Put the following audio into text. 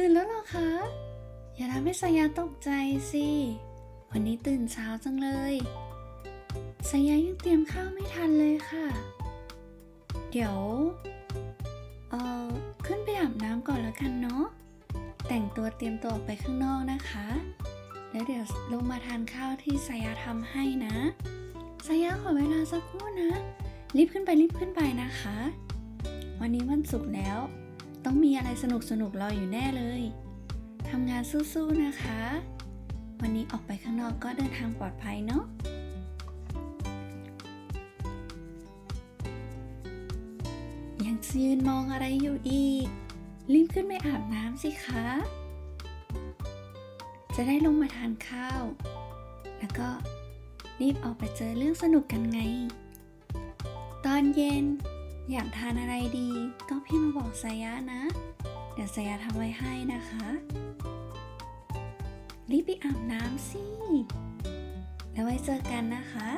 ตื่นแล้วหรอคะ อย่าทำให้สายาตกใจสิ วันนี้ตื่นเช้าจังเลยสายายังเตรียมข้าวไม่ทันเลยค่ะ เดี๋ยว เอ่อ ขึ้นไปอาบน้ำก่อนแล้วกันเนาะ แต่งตัวเตรียมตัวออกไปข้างนอกนะคะ แล้วเดี๋ยวลงมาทานข้าวที่สายาทำให้นะสายาขอเวลาสักครู่นะ รีบขึ้นไปรีบขึ้นไปนะคะ วันนี้วันศุกร์แล้ว ต้องมีอะไรสนุกสนุกๆรออยู่แน่เลยทำงานสู้ๆนะคะ วันนี้ออกไปข้างนอกก็เดินทางปลอดภัยเนาะยังยืนมองอะไรอยู่อีก รีบขึ้นไปอาบน้ำสิคะ จะได้ลงมาทานข้าว แล้วก็รีบออกไปเจอเรื่องสนุกกันไง ตอนเย็น อยากทานอะไรดี ก็พี่มาบอกสายะนะ เดี๋ยวสายะทำไว้ให้นะคะ รีบไปอาบน้ำสิ แล้วไว้เจอกันนะคะ